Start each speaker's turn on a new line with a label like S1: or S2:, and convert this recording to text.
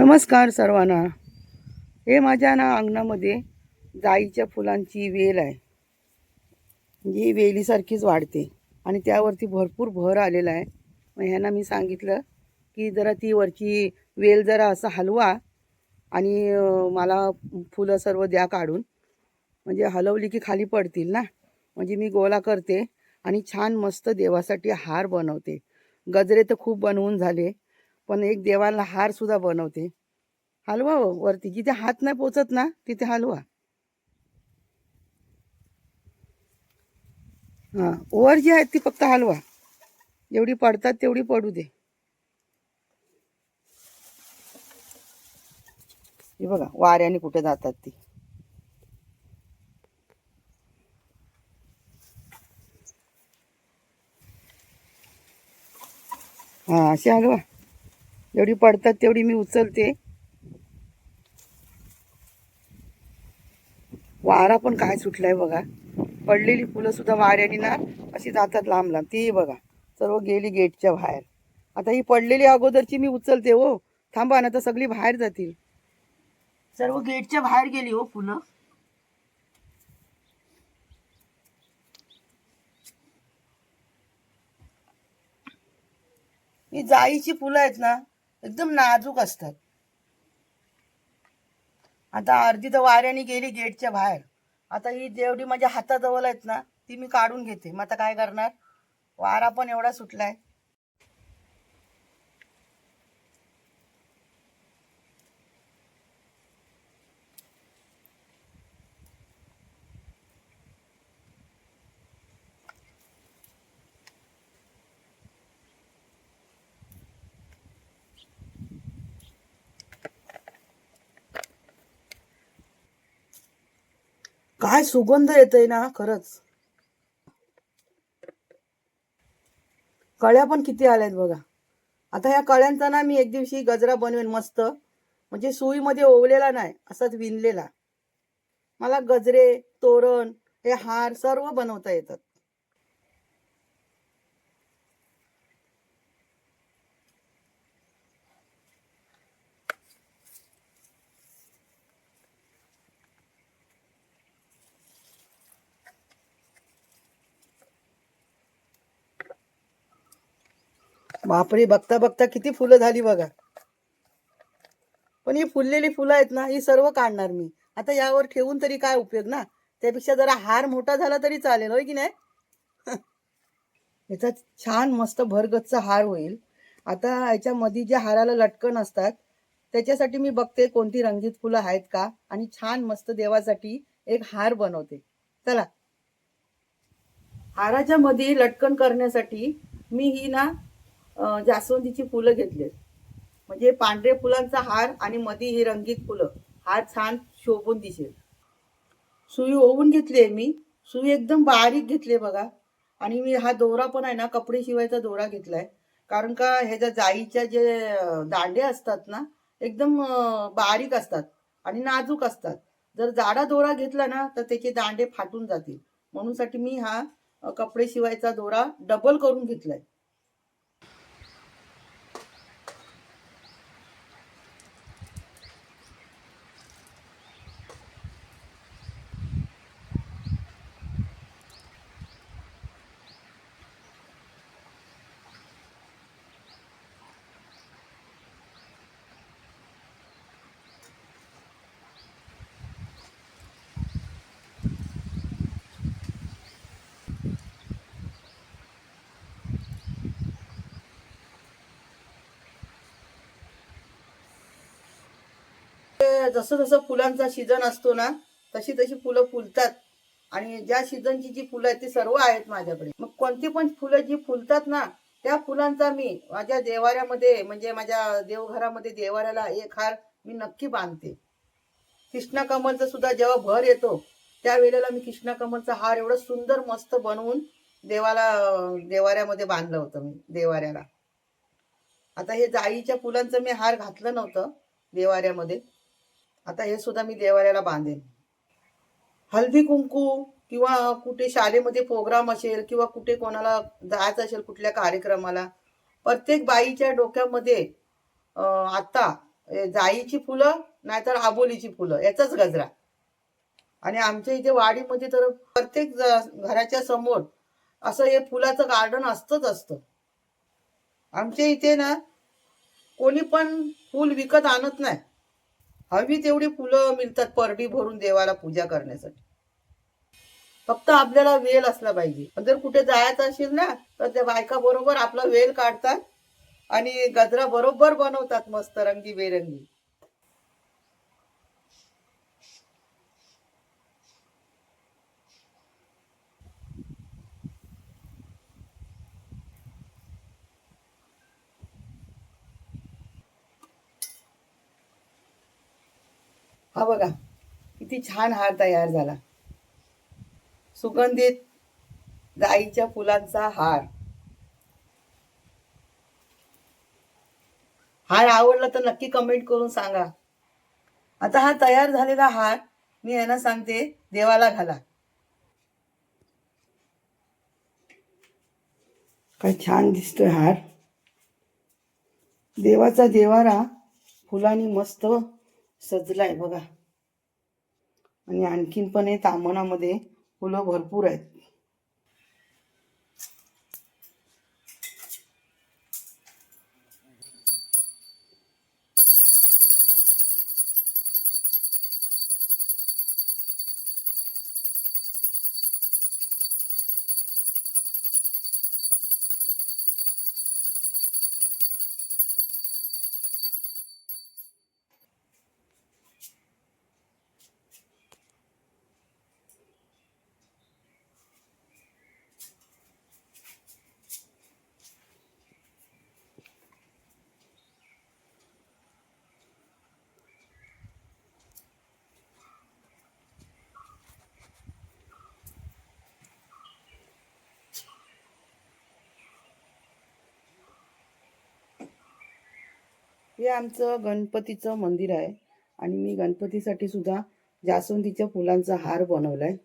S1: नमस्कार सर्वांना. हे माझ्या ना अंगणामध्ये जाईच्या फुलांची वेल आहे. जी वेलीसारखीच वाढते आणि त्यावरती भरपूर भर आलेला आहे. मग ह्यांना मी सांगितलं की जरा ती वरची वेल जरा असं हलवा आणि मला फुलं सर्व द्या काढून. म्हणजे हलवली की खाली पडतील ना? म्हणजे मी गोळा करते आणि छान मस्त देवासाठी हार बनवते. गजरे तर खूप बनवून झाले. पण एक देवाला हारसुद्धा बनवते. हलवा हो वरती जिथे हात नाही पोचत ना तिथे हलवा. हां वर जी आहेत ती फक्त हलवा. जेवढी पडतात तेवढी पडू दे. हे बघा वाऱ्याने कुठे जातात ती. हां अशी हलवा. जेवढी पडतात तेवढी मी उचलते. वारा पण काय सुटलाय बघा. पडलेली फुलं सुद्धा वाऱ्याने ना अशी जातात लांब लांब. ती बघा सर्व गेली गेटच्या बाहेर. आता ही पडलेली अगोदरची मी उचलते हो. थांबा ना तर सगळी बाहेर जातील. सर्व गेटच्या बाहेर गेली हो फुलं. ही जाईची फुलं आहेत ना एकदम नाजूक असतात. आता अर्धी तर वाऱ्याने गेली गेटच्या बाहेर. आता ही जेवढी माझ्या हाताजवळ आहेत ना ती मी काढून घेते. मग आता काय करणार? वारा पण एवढा सुटलाय. काय सुगंध येतोय ना खरंच. कळ्या पण किती आल्यात बघा. आता ह्या कळ्यांचा ना मी एक दिवशी गजरा बनवेन मस्त. म्हणजे सुईमध्ये ओवलेला नाही असाच विणलेला. मला गजरे तोरण हे हार सर्व बनवता येतात. बापरे बघता बघता किती फुलं झाली बघा. पण ही फुललेली फुलं आहेत ना ही सर्व काढणार मी. आता यावर ठेवून तरी काय उपयोग ना? त्यापेक्षा जरा हार मोठा झाला तरी चालेल होय की नाही? याचा छान मस्त भरगच्च हार होईल. आता याच्यामध्ये जे हाराला लटकन असतात त्याच्यासाठी मी बघते कोणती रंगीत फुलं आहेत का आणि छान मस्त देवासाठी एक हार बनवते. चला. हाराच्या मध्ये लटकन करण्यासाठी मी ही ना जास्वंदीची फुलं घेतलीत म्हणजे पांढरे फुलांचा हार आणि मध्ये ही रंगीत फुलं. हार छान शोभून दिसेल. सुई ओवून घेतली आहे मी. सुई एकदम बारीक घेतली बघा. आणि मी हा दोरा पण आहे ना कपडे शिवायचा दोरा घेतला आहे कारण का ह्याच्या जाईच्या जे दांडे असतात ना एकदम बारीक असतात आणि नाजूक असतात. जर जाडा दोरा घेतला ना तर त्याचे दांडे फाटून जातील. म्हणूनसाठी मी हा कपडे शिवायचा दोरा डबल करून घेतलाय ते जसं जसं फुलांचा सीझन असतो ना तशी तशी फुलं फुलतात. आणि ज्या सीझनची जी फुलं आहेत ती सर्व आहेत माझ्याकडे. मग कोणती पण फुलं जी फुलतात ना त्या फुलांचा मी माझ्या देवाऱ्यामध्ये म्हणजे माझ्या देवघरामध्ये देवाऱ्याला एक हार मी नक्की बांधते. कृष्णा कमलचा सुद्धा जेव्हा भर येतो त्यावेळेला मी कृष्णा कमलचा हार एवढं सुंदर मस्त बनवून देवाला देवाऱ्यामध्ये बांधलं होतं मी देवाऱ्याला. आता हे जाईच्या फुलांचं मी हार घातलं नव्हतं देवाऱ्यामध्ये. आता हे सुद्धा मी देवाऱ्याला बांधेन. हल्दी कुंकू किंवा कुठे शाळेमध्ये प्रोग्राम असेल किंवा कुठे कोणाला जायचं असेल कुठल्या कार्यक्रमाला प्रत्येक बाईच्या डोक्यामध्ये आता जाईची फुलं नाहीतर आबोलीची फुलं याचाच गजरा. आणि आमच्या इथे वाडीमध्ये तर प्रत्येक घराच्या समोर असं हे फुलाचं गार्डन असतंच असतं. आमच्या इथे ना कोणी पण फूल विकत आणत नाही. हवी तेवढी फुलं मिळतात परडी भरून देवाला पूजा करण्यासाठी. फक्त आपल्याला वेळ असला पाहिजे. पण जर कुठे जायचं असेल ना तर त्या बायका बरोबर आपला वेळ काढतात आणि गजरा बरोबर बनवतात मस्त रंगी बेरंगी हा बघा किती छान हार तयार झाला. सुगंधित जाईच्या फुलांचा हार. हार आवडला तर नक्की कमेंट करून सांगा. आता हा तयार झालेला हार मी यांना सांगते देवाला घाला. काय छान दिसतोय हार. देवाचा देवारा फुलांनी मस्त सजलाय बघा. आणि आणखीन पण हे तामणामध्ये फुलं भरपूर आहेत. हे आमचं गणपतीचं मंदिर आहे. आणि मी गणपतीसाठी सुद्धा जास्वंदीच्या फुलांचा हार बनवलाय.